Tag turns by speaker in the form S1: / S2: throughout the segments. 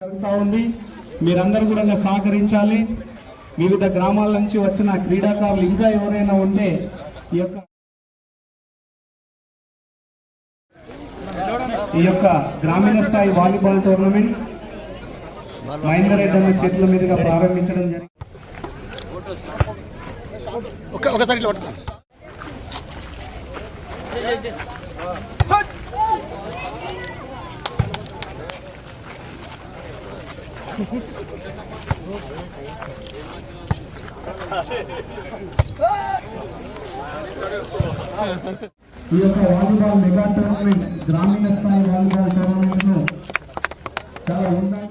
S1: జరుగుతూ ఉంది. మీరందరూ కూడా సహకరించాలి. వివిధ గ్రామాల నుంచి వచ్చిన క్రీడాకారులు ఇంకా ఎవరైనా ఉంటే ఈ యొక్క ఈ యొక్క గ్రామీణ స్థాయి వాలీబాల్ టోర్నమెంట్ మహేందర్ రెడ్డి అన్న చేతుల మీదుగా ప్రారంభించడం జరిగింది.
S2: ఒకసారి
S1: ఈ యొక్క వాలీబాల్ మెగా టోర్నమెంట్ గ్రామీణ స్థాయి వాలీబాల్ టోర్నమెంట్ను చాలా ఉండాలి.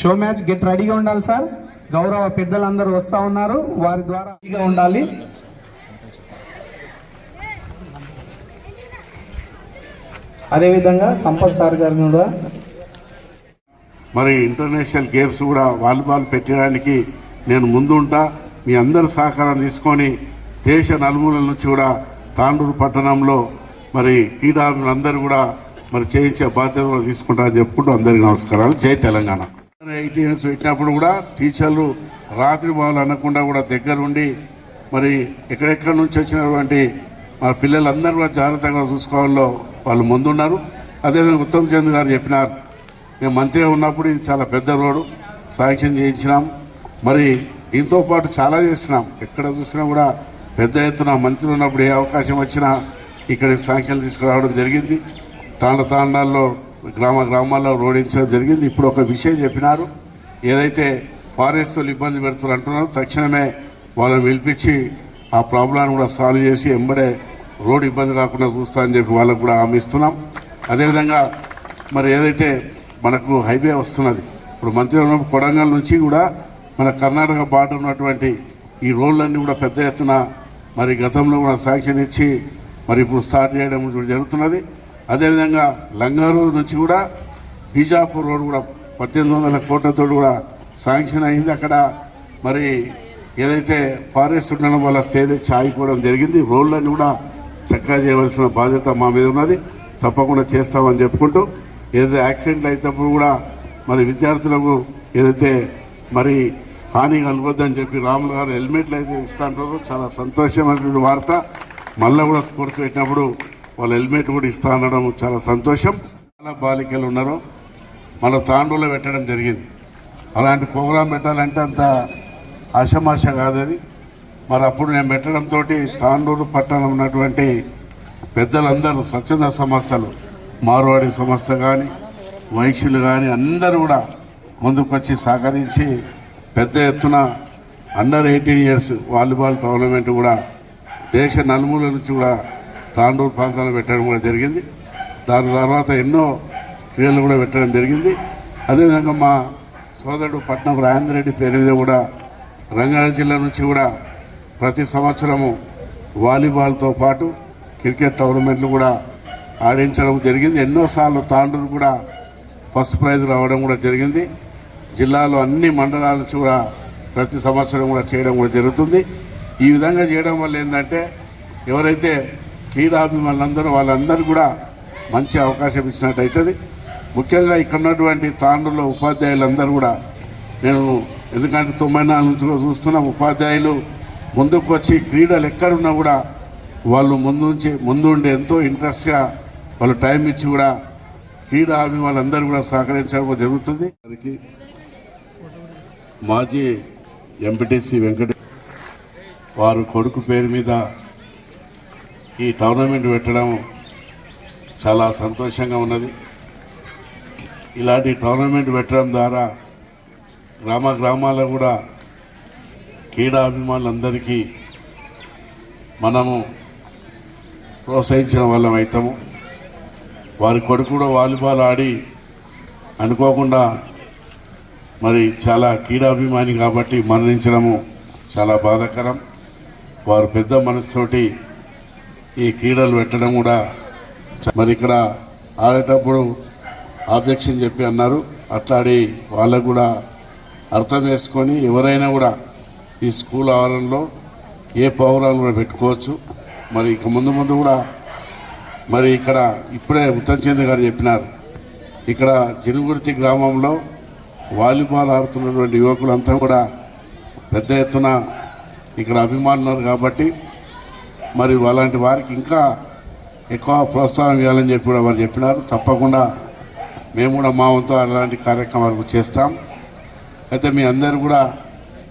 S1: షో మ్యాచ్ గెట్ రెడీగా ఉండాలి సార్. గౌరవ పెద్దలందరూ వస్తా ఉన్నారు. వారి ద్వారా ఉండాలి. అదేవిధంగా సంపత్ సార్ గారిని కూడా
S3: మరి ఇంటర్నేషనల్ గేమ్స్ కూడా వాలీబాల్ పెట్టడానికి నేను ముందుంటా. మీ అందరి సహకారం తీసుకొని దేశ నలుమూలల నుంచి కూడా తాండూరు పట్టణంలో మరి క్రీడారులందరూ కూడా మరి చేయించే బాధ్యత కూడా తీసుకుంటా అని చెప్పుకుంటూ అందరికీ నమస్కారాలు. జై తెలంగాణ. ఎయిటీన్ ఇయర్స్ పెట్టినప్పుడు కూడా టీచర్లు రాత్రి వాళ్ళు అనకుండా కూడా దగ్గరుండి మరి ఎక్కడెక్కడి నుంచి వచ్చినటువంటి మా పిల్లలందరూ కూడా జాగ్రత్తగా చూసుకోవాలో వాళ్ళు ముందున్నారు. అదేవిధంగా ఉత్తమ్ చంద్ గారు చెప్పినారు మేము మంత్రిగా ఉన్నప్పుడు ఇది చాలా పెద్ద రోడ్డు శాంక్షన్ చేయించినాం. మరి దీంతో పాటు చాలా చేసినాం ఎక్కడ చూసినా కూడా పెద్ద ఎత్తున మంత్రి ఉన్నప్పుడు ఏ అవకాశం వచ్చినా ఇక్కడ శాంక్షన్లు తీసుకురావడం జరిగింది. తాండ తాండాల్లో గ్రామ గ్రామాల్లో రోడించడం జరిగింది. ఇప్పుడు ఒక విషయం చెప్పినారు. ఏదైతే ఫారెస్ట్ వాళ్ళు ఇబ్బంది పెడుతున్నారు అంటున్నారో తక్షణమే వాళ్ళని పిలిపించి ఆ ప్రాబ్లాన్ని కూడా సాల్వ్ చేసి ఎంబడే రోడ్డు ఇబ్బంది కాకుండా చూస్తా అని చెప్పి వాళ్ళకు కూడా హామీ ఇస్తున్నాం. అదేవిధంగా మరి ఏదైతే మనకు హైవే వస్తున్నది ఇప్పుడు మంత్రి ఉన్నప్పుడు కొడంగల్ నుంచి కూడా మన కర్ణాటక బార్డర్ ఉన్నటువంటి ఈ రోడ్లన్నీ కూడా పెద్ద ఎత్తున మరి గతంలో కూడా శాంక్షన్ ఇచ్చి మరి ఇప్పుడు స్టార్ట్ చేయడం కూడా జరుగుతున్నది. అదేవిధంగా లంగారు నుంచి కూడా బీజాపూర్ రోడ్ కూడా పద్దెనిమిది వందల కోట్లతో కూడా శాంక్షన్ అయింది. అక్కడ మరి ఏదైతే ఫారెస్ట్ ఉండడం వల్ల స్టే తెచ్చి ఆగిపోవడం జరిగింది. రోడ్లన్నీ కూడా చక్కగా చేయవలసిన బాధ్యత మా మీద ఉన్నది. తప్పకుండా చేస్తామని చెప్పుకుంటూ ఏదైతే యాక్సిడెంట్లు అయినప్పుడు కూడా మరి విద్యార్థులకు ఏదైతే మరి హాని కలగొద్దని చెప్పి రాములు గారు హెల్మెట్లు అయితే ఇస్తాంటారు చాలా సంతోషమైనటువంటి వార్త. మళ్ళీ కూడా స్పోర్ట్స్ పెట్టినప్పుడు వాళ్ళు హెల్మెట్ కూడా ఇస్తా అనడం చాలా సంతోషం. చాలా బాలికలు ఉన్నారు. మన తాండూలో పెట్టడం జరిగింది. అలాంటి ప్రోగ్రాం పెట్టాలంటే అంత ఆశమాశ కాదు అది మరి అప్పుడు నేను పెట్టడంతో తాండూరు పట్టణం ఉన్నటువంటి పెద్దలందరూ స్వచ్ఛంద సంస్థలు మార్వాడి సంస్థ కానీ వైశ్యులు కానీ అందరూ కూడా ముందుకొచ్చి సహకరించి పెద్ద ఎత్తున under eighteen years volleyball tournament కూడా దేశ నలుమూల నుంచి కూడా తాండూరు ప్రాంతంలో పెట్టడం కూడా జరిగింది. దాని తర్వాత ఎన్నో క్రీడలు కూడా పెట్టడం జరిగింది. అదేవిధంగా మా సోదరుడు పట్నం రాజేంద్ర రెడ్డి పేరు మీద కూడా రంగారెడ్డి జిల్లా నుంచి కూడా ప్రతి సంవత్సరము వాలీబాల్తో పాటు క్రికెట్ టోర్నమెంట్లు కూడా ఆడించడం జరిగింది. ఎన్నోసార్లు తాండూరు కూడా ఫస్ట్ ప్రైజ్ రావడం కూడా జరిగింది. జిల్లాలో అన్ని మండలాల నుంచి కూడా ప్రతి సంవత్సరం కూడా చేయడం కూడా జరుగుతుంది. ఈ విధంగా చేయడం వల్ల ఏంటంటే ఎవరైతే క్రీడాభిమానులందరూ వాళ్ళందరూ కూడా మంచి అవకాశం ఇచ్చినట్టు అవుతుంది. ముఖ్యంగా ఇక్కడ ఉన్నటువంటి తాండూరులో ఉపాధ్యాయులందరూ కూడా నేను ఎందుకంటే తొంభై నాలుగు నుంచి చూస్తున్న ఉపాధ్యాయులు ముందుకు వచ్చి క్రీడలు ఎక్కడున్నా కూడా వాళ్ళు ముందు ముందుండి ఎంతో ఇంట్రెస్ట్గా వాళ్ళు టైం ఇచ్చి కూడా క్రీడా అభిమానులందరూ కూడా సహకరించడం జరుగుతుంది. వారికి మాజీ ఎంపీటీసీ వెంకటేష్ వారు కొడుకు పేరు మీద ఈ టోర్నమెంట్ పెట్టడం చాలా సంతోషంగా ఉన్నది. ఇలాంటి టోర్నమెంట్ పెట్టడం ద్వారా గ్రామ గ్రామాల్లో కూడా క్రీడాభిమానులందరికీ మనము ప్రోత్సహించిన వాళ్ళం అవుతాము వారి కొడుకు కూడా వాలీబాల్ ఆడి అనుకోకుండా మరి చాలా క్రీడాభిమాని కాబట్టి మరణించడము చాలా బాధాకరం. వారు పెద్ద మనసుతోటి ఈ క్రీడలు పెట్టడం కూడా మరి ఇక్కడ ఆడేటప్పుడు ఆబ్జెక్షన్ చెప్పి అన్నారు. అట్లాడి వాళ్ళకు కూడా అర్థం చేసుకొని ఎవరైనా కూడా ఈ స్కూల్ ఆవరణలో ఏ ప్రోగ్రాం కూడా పెట్టుకోవచ్చు. మరి ఇక ముందు ముందు కూడా మరి ఇక్కడ ఇప్పుడే ఉత్తమ్ చంద్ర గారు చెప్పినారు. ఇక్కడ చిరుగుర్తి గ్రామంలో వాలీబాల్ ఆడుతున్నటువంటి యువకులంతా కూడా పెద్ద ఎత్తున ఇక్కడ అభిమానులు కాబట్టి మరి అలాంటి వారికి ఇంకా ఎక్కువ ప్రోత్సాహం ఇవ్వాలని చెప్పి కూడా వారు చెప్పినారు. తప్పకుండా మేము కూడా మా వంతు అలాంటి కార్యక్రమాలు చేస్తాం. అయితే మీ అందరు కూడా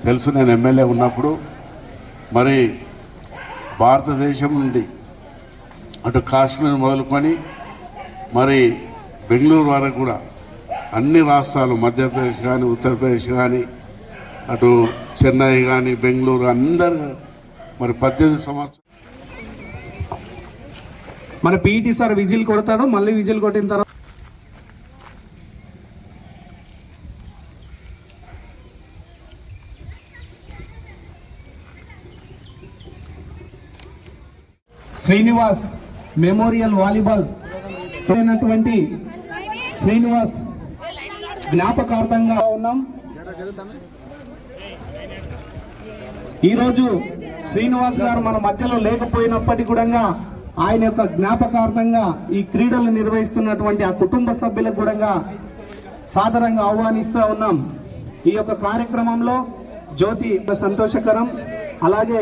S3: తెలుసు నేను ఎమ్మెల్యే ఉన్నప్పుడు మరి భారతదేశం నుండి అటు కాశ్మీర్ మొదలుకొని మరి బెంగళూరు వరకు కూడా అన్ని రాష్ట్రాలు మధ్యప్రదేశ్ కానీ ఉత్తరప్రదేశ్ కానీ అటు చెన్నై కానీ బెంగళూరు అందరు మరి పద్దెనిమిది సంవత్సరం
S1: మన పీఈటీ సార్ విజిల్ కొడతాడు మళ్ళీ విజిల్ కొట్టిన తర్వాత శ్రీనివాస్ మెమోరియల్ వాలీబాల్ అయినటువంటి శ్రీనివాస్ జ్ఞాపకార్థంగా ఉన్నాం. ఈరోజు శ్రీనివాస్ గారు మన మధ్యలో లేకపోయినప్పటికీ కూడా ఆయన యొక్క జ్ఞాపకార్థంగా ఈ క్రీడలు నిర్వహిస్తున్నటువంటి ఆ కుటుంబ సభ్యులకు కూడా సాదరంగా ఆహ్వానిస్తూ ఉన్నాం. ఈ యొక్క కార్యక్రమంలో జ్యోతి సంతోషకరం అలాగే